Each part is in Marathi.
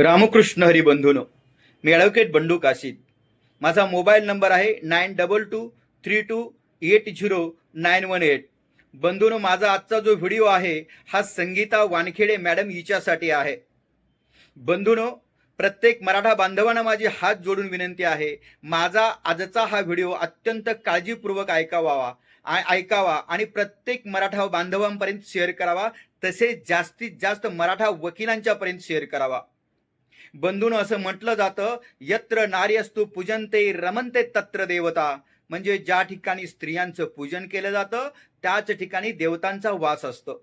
रामकृष्ण हरी बंधूनो मी ॲडव्होकेट बंडू काशीद. माझा मोबाईल नंबर आहे nine double two three two eight zero nine one eight. बंधूनो माझा आजचा जो व्हिडिओ आहे हा संगीता वानखेडे मॅडम हिच्यासाठी आहे. बंधूनो प्रत्येक मराठा बांधवांना माझी हात जोडून विनंती आहे माझा आजचा हा व्हिडिओ अत्यंत काळजीपूर्वक ऐकावा ऐकावा आणि प्रत्येक मराठा बांधवांपर्यंत शेअर करावा तसेच जास्तीत जास्त मराठा वकिलांच्यापर्यंत शेअर करावा. बंधून असं म्हटलं जातं यत्र नार्यस्तू पूजनते रमनते तत्र देवता. म्हणजे ज्या ठिकाणी स्त्रियांचं पूजन केलं जातं त्याच ठिकाणी देवतांचा वास असतो.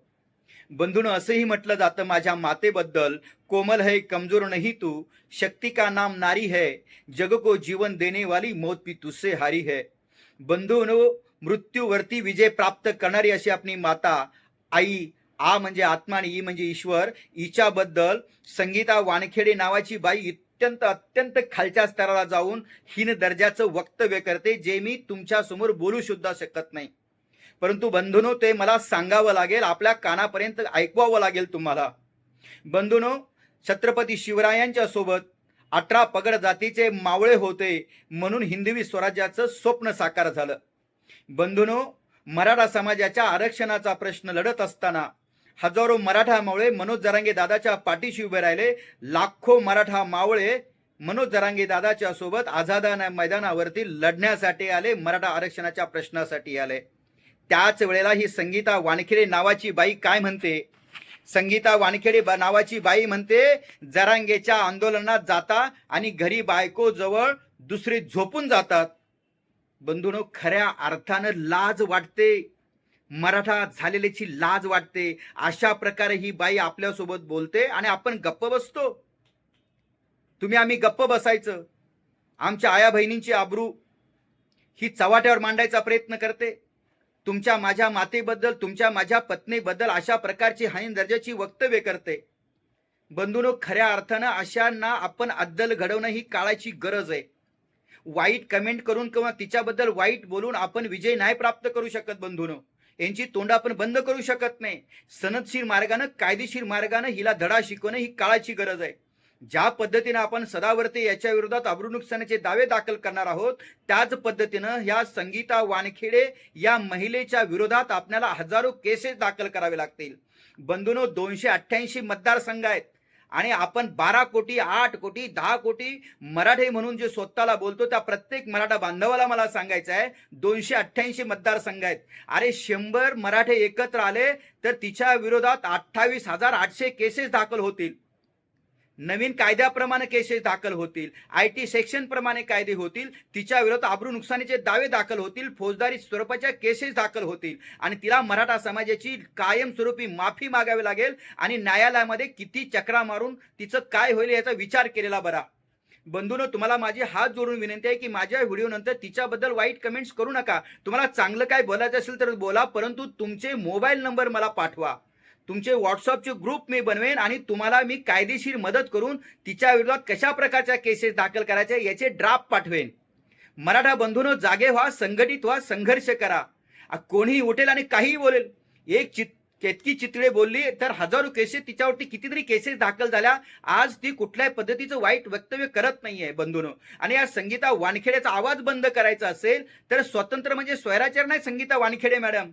बंधून असंही म्हटलं जातं माझ्या मातेबद्दल कोमल है कमजोर नहीं तू शक्ती का नाम नारी है जग को जीवन देने वाली मौत भी तुझसे हारी है. बंधून मृत्यूवरती विजय प्राप्त करणारी अशी आपली माता आई आ म्हणजे आत्मा आणि ई म्हणजे ईश्वर. हिच्याबद्दल संगीता वानखेडे नावाची बाई अत्यंत अत्यंत खालच्या स्तराला जाऊन हीन दर्जाचं वक्तव्य करते जे मी तुमच्यासमोर बोलू सुद्धा शकत नाही. परंतु बंधुनो ते मला सांगावं लागेल आपल्या कानापर्यंत ऐकवावं लागेल तुम्हाला. बंधुनो छत्रपती शिवरायांच्या सोबत अठरा पगड जातीचे मावळे होते म्हणून हिंदवी स्वराज्याचं स्वप्न साकार झालं. बंधुनो मराठा समाजाच्या आरक्षणाचा प्रश्न लढत असताना हजारो मराठा मावळे मनोज जरांगे दादाच्या पाठीशी उभे राहिले. लाखो मराठा मावळे मनोज जरांगे दादाच्या सोबत आझादा मैदानावरती लढण्यासाठी आले मराठा आरक्षणाच्या प्रश्नासाठी आले. त्याच वेळेला ही संगीता वानखेडे नावाची बाई काय म्हणते? संगीता वानखेडे बा- नावाची बाई म्हणते जरांगेच्या आंदोलनात जाता आणि घरी बायको जवळ दुसरे झोपून जातात. बंधूनो खऱ्या अर्थानं लाज वाटते. मराठा झालेल्याची लाज वाटते. अशा प्रकारे ही बाई आपल्यासोबत बोलते आणि आपण गप्प बसतो. तुम्ही आम्ही गप्प बसायचं. आमच्या आया बहिणींची आबरू ही चव्हाट्यावर मांडायचा प्रयत्न करते. तुमच्या माझ्या मातेबद्दल तुमच्या माझ्या पत्नीबद्दल अशा प्रकारची हानी दर्जाची वक्तव्य करते. बंधूनो खऱ्या अर्थानं अशांना आपण अद्दल घडवणं ही काळाची गरज आहे. वाईट कमेंट करून किंवा तिच्याबद्दल वाईट बोलून आपण विजय नाही प्राप्त करू शकत बंधूनो. यांची तोंड आपण बंद करू शकत नाही. सनदशीर मार्गानं कायदेशीर मार्गानं हिला धडा शिकवणं ही काळाची गरज आहे. ज्या पद्धतीनं आपण सदावर्ते याच्या विरोधात अब्रू नुकसानाचे दावे दाखल करणार आहोत त्याच पद्धतीनं ह्या संगीता वानखेडे या महिलेच्या विरोधात आपल्याला हजारो केसेस दाखल करावे लागतील. बंधूनो दोनशे अठ्ठ्याऐंशी मतदारसंघ आहेत. आणि आपण बारा कोटी आठ कोटी दहा कोटी मराठे म्हणून जे स्वतःला बोलतो त्या प्रत्येक मराठा बांधवाला मला सांगायचं आहे दोनशे अठ्ठ्याऐंशी मतदारसंघ आहेत. अरे शंभर मराठे एकत्र आले तर तिच्या विरोधात अठ्ठावीस हजार आठशे केसेस दाखल होतील. नवीन कायद्याप्रमाणे केसेस दाखल होतील. आय टी सेक्शन प्रमाणे कायदे होतील. तिच्या विरोधात आबरू नुकसानीचे दावे दाखल होतील. फौजदारी स्वरूपाच्या केसेस दाखल होतील. आणि तिला मराठा समाजाची कायमस्वरूपी माफी मागावी लागेल. आणि न्यायालयामध्ये किती चक्रा मारून तिचं काय होईल याचा विचार केलेला बरा. बंधून तुम्हाला माझी हात जोडून विनंती आहे की माझ्या व्हिडिओ नंतर तिच्याबद्दल वाईट कमेंट्स करू नका. तुम्हाला चांगलं काय बोलायचं असेल तर बोला परंतु तुमचे मोबाईल नंबर मला पाठवा. तुमचे व्हॉट्सअपचे ग्रुप मी बनवेन आणि तुम्हाला मी कायदेशीर मदत करून तिच्या विरोधात कशा प्रकारच्या केसेस दाखल करायच्या याचे ड्राफ्ट पाठवेन. मराठा बंधूनं जागे व्हा संघटित व्हा संघर्ष करा. कोणीही उठेल आणि काहीही बोलेल. एक चित केतकी चितळे बोलली तर हजारो केसेस तिच्यावरती कितीतरी केसेस दाखल झाल्या. आज ती कुठल्याही पद्धतीचं वाईट वक्तव्य करत नाहीये बंधून. आणि या संगीता वानखेड्याचा आवाज बंद करायचा असेल तर स्वतंत्र म्हणजे स्वैराचार नाही संगीता वानखेडे मॅडम.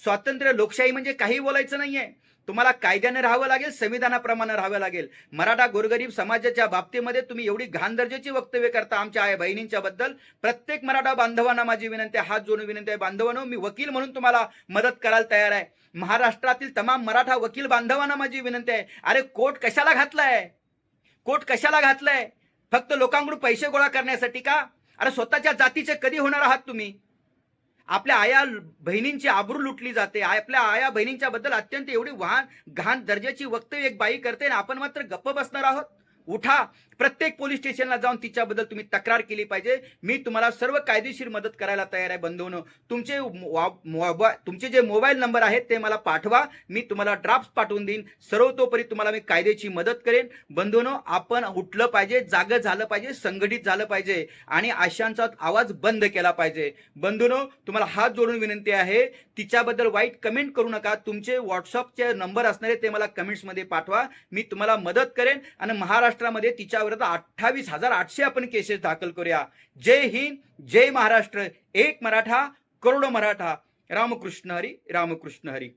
स्वातंत्र्य लोकशाही म्हणजे काही बोलायचं नाहीये. तुम्हाला कायद्याने राहावं लागेल संविधानाप्रमाणे राहावं लागेल. मराठा गोरगरीब समाजाच्या बाबतीमध्ये तुम्ही एवढी घाण दर्जाची वक्तव्य करता आमच्या आई बहिणींच्या बद्दल. प्रत्येक मराठा बांधवांना माझी विनंती हात जोडून विनंती आहे बांधवांनो मी वकील म्हणून तुम्हाला मदत करायला तयार आहे. महाराष्ट्रातील तमाम मराठा वकील बांधवांना माझी विनंती आहे अरे कोर्ट कशाला घातलाय? कोर्ट कशाला घातलाय? फक्त लोकांकडून पैसे गोळा करण्यासाठी का? अरे स्वतःच्या जातीचे कधी होणार आहात तुम्ही? आपल्या आया बहिणींची आबरू लुटली जाते. आपल्या आया बहिणींच्या बद्दल अत्यंत एवढी वाहन घाण दर्जाची वक्तव्य एक बाई करते आणि आपण मात्र गप्प बसणार आहोत. उठा. प्रत्येक पोलीस स्टेशनला जाऊन तिच्याबद्दल तुम्ही तक्रार केली पाहिजे. मी तुम्हाला सर्व कायदेशीर मदत करायला तयार आहे बंधून. तुमचे तुमचे जे मोबाईल नंबर आहेत ते मला पाठवा. मी तुम्हाला ड्राफ्ट पाठवून देईन. सर्वतोपरी तुम्हाला मी कायद्याची मदत करेन. बंधूनो आपण उठलं पाहिजे जागं झालं पाहिजे संघटित झालं पाहिजे आणि आशांचा आवाज बंद केला पाहिजे. बंधूनो तुम्हाला हात जोडून विनंती आहे तिच्याबद्दल वाईट कमेंट करू नका. तुमचे व्हॉट्सअपचे नंबर असणारे ते मला कमेंट्समध्ये पाठवा. मी तुम्हाला मदत करेन आणि महाराष्ट्र महाराष्ट्रामध्ये तिच्याविरुद्ध अठ्ठावीस हजार आठशे आपण केसेस दाखल करूया. जय हिंद जय महाराष्ट्र. एक मराठा करोडो मराठा. रामकृष्ण हरी रामकृष्ण हरी.